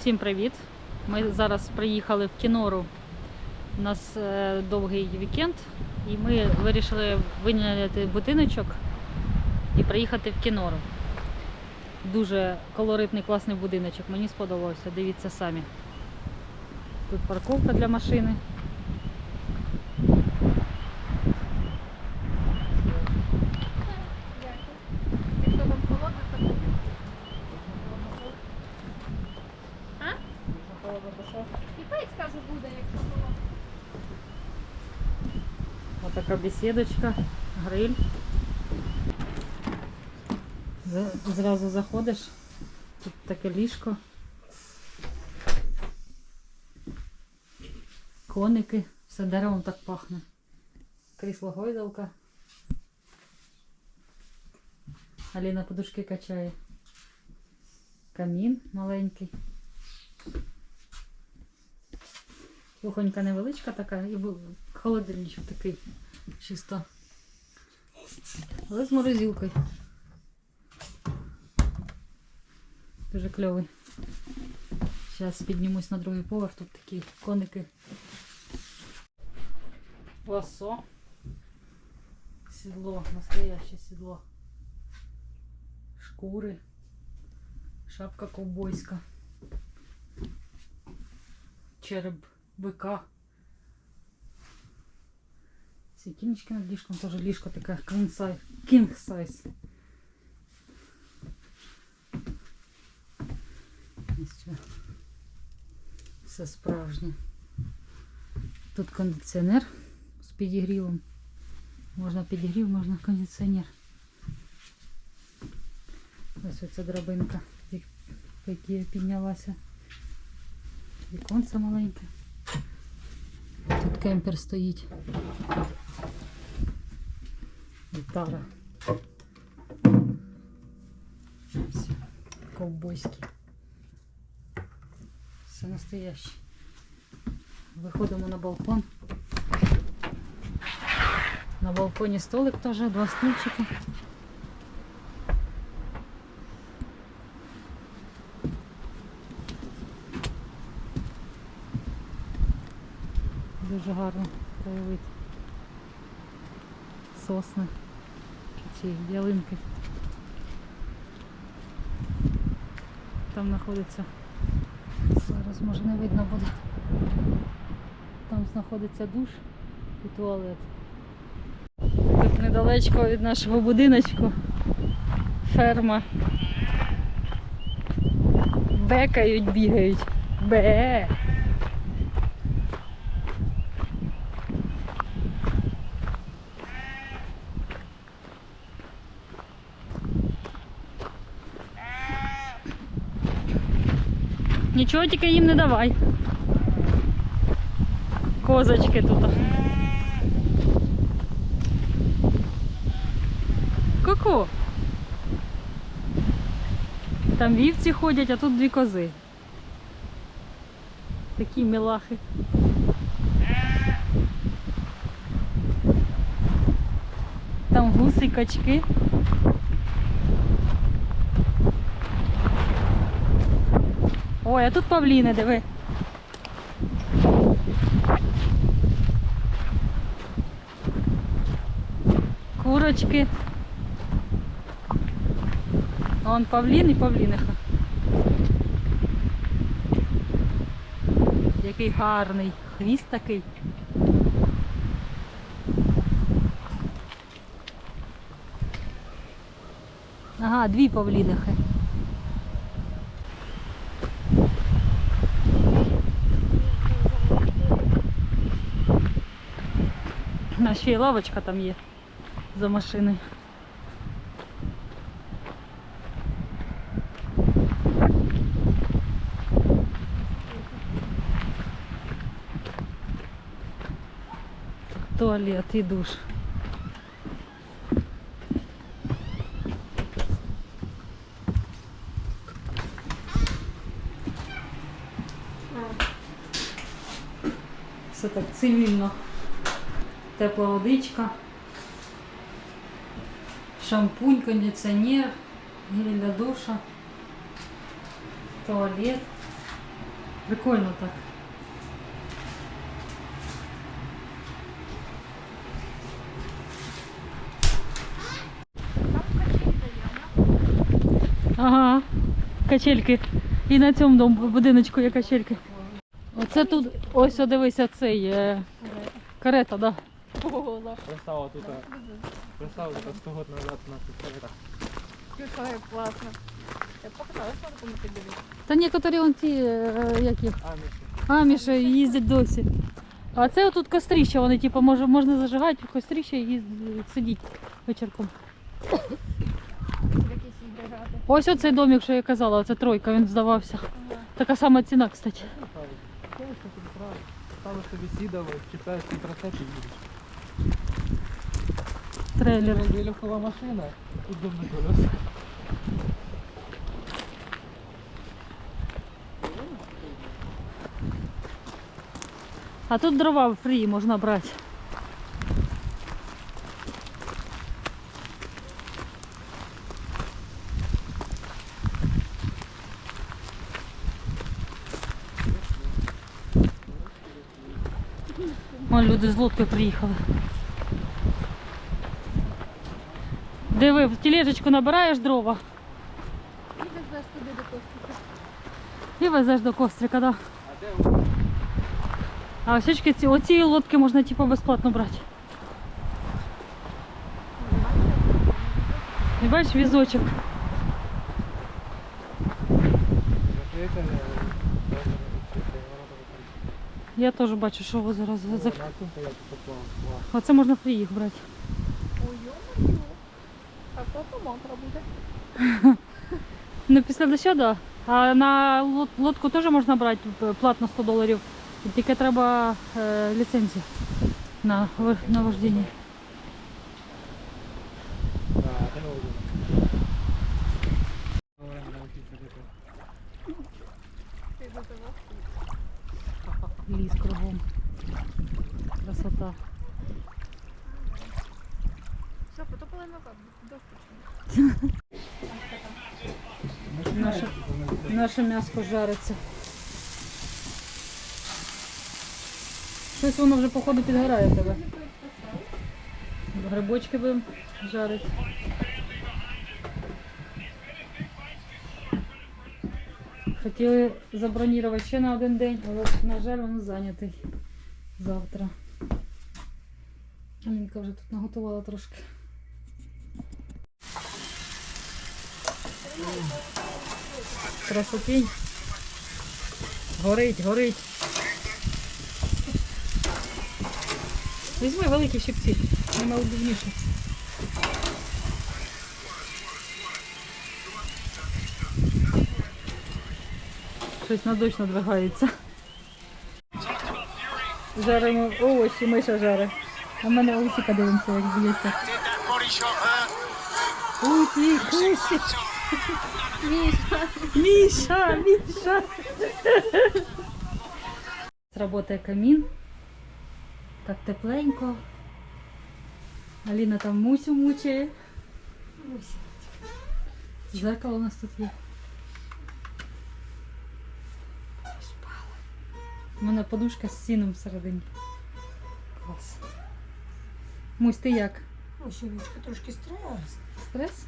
Всім привіт! Ми зараз приїхали в Кінору. У нас е, довгий вікенд, і ми вирішили виняти будиночок і приїхати в Кінору. Дуже колоритний, класний будиночок. Мені сподобався. Дивіться самі. Тут парковка для машини. Буде, якщо холодно. Отака бесідочка, гриль. Зразу заходиш. Тут таке ліжко. Коники. Все деревом так пахне. Крісло гойдалка. Аліна подушки качає. Камін маленький. Кухонька невеличка така, і холодильничок такий чисто. Але з морозилкою. Дуже кльовий. Зараз піднімусь на другий поверх, тут такі коники. Ласо. Сідло, настояще сідло. Шкури. Шапка ковбойська. Череп бика. Светильнички над ліжком, теж ліжко таке king size. Все справжнє. Тут кондиціонер з підігрівом. Можна підігрів, можна кондиціонер. Ось оця драбинка, по я піднялася. Віконце маленьке. Кемпер стоїть. Гітара. Все. Ковбойський. Все настояще. Виходимо на балкон. На балконі столик теж, два стульчика. Дуже гарно краєвид. Сосни. Ці ялинки. Там знаходиться. Зараз може не видно буде. Там знаходиться душ і туалет. Тут недалечко від нашого будиночку. Ферма. Бекають, бігають. Бе. Нічого тільки їм не давай. Козочки тут. Ку-ку. Там вівці ходять, а тут дві кози. Такі мілахи. Там гуси, качки. Ой, а тут павліни, диви. Курочки. Вон павлін і павліниха. Який гарний. Хвіст такий. Ага, дві павлінихи. Ще й лавочка там є за машиною. Туалет і душ. Все так цивільно. Тепла водичка. Шампунь, кондиціонер, гель для душа, туалет. Прикольно так. Ага, качельки. І на цьому дому будиночку є качельки. Оце тут, ось дивися, цей е, карета, да. Вона. Пристава тут, пристава тут 100 год назад на цих Яка класно. Я покаталась на такому подивитися. Та некоторі он ті, е, як їх, А, аміші їздять досі. А це отут костріще, вони типу, може, можна зажигати в костріще і їздити, сидіти вечірком. Якісь. Ось оцей домик, що я казала, оце тройка, він здавався. Така сама ціна, кстати. Ставиш собі справа, ставиш собі сідало, чіпляєш ці і їдеш. Трейлер. Легкова машина, тут довго колеса. А тут дрова фрі можна брати. Вон люди з лодкою приїхали. Диви, в тележечку набираєш дрова І везеш туди до костика. і везеш до кострика, да. А де ви? А осічки ці, оці лодки можна типу безплатно брати. І бачиш візочок. Я теж бачу, що ви зараз. Оце можна фрі їх брати. Ой. А то монтра буде. Ну після дощу, да. А на лодку теж можна брати платно 100 доларів. Тільки треба е, ліцензію на, на вождіння. Ліс кругом. Красота. Все, потопили на дощ почне. Наше, наше м'ясо жариться. Щось воно вже походу підгорає тебе. Грибочки будемо жарити. Хотіли забронювати ще на один день, але, на жаль, він зайнятий завтра. Алінка вже тут наготувала трошки. Красотень. Горить, горить. Візьми великі щипці, нема удобніше. Щось на дощ надвигається. Жаримо овочі, миша жарить. А в мене усіка дивимося, як б'ється. Усі, усі. Міша. Міша, Міша. Сработає камін. Так тепленько. Аліна там мусю мучає. Зеркало у нас тут є. У мене подушка з сіном всередині. Клас. Мусь, ти як? Ось трошки стрес. Стрес?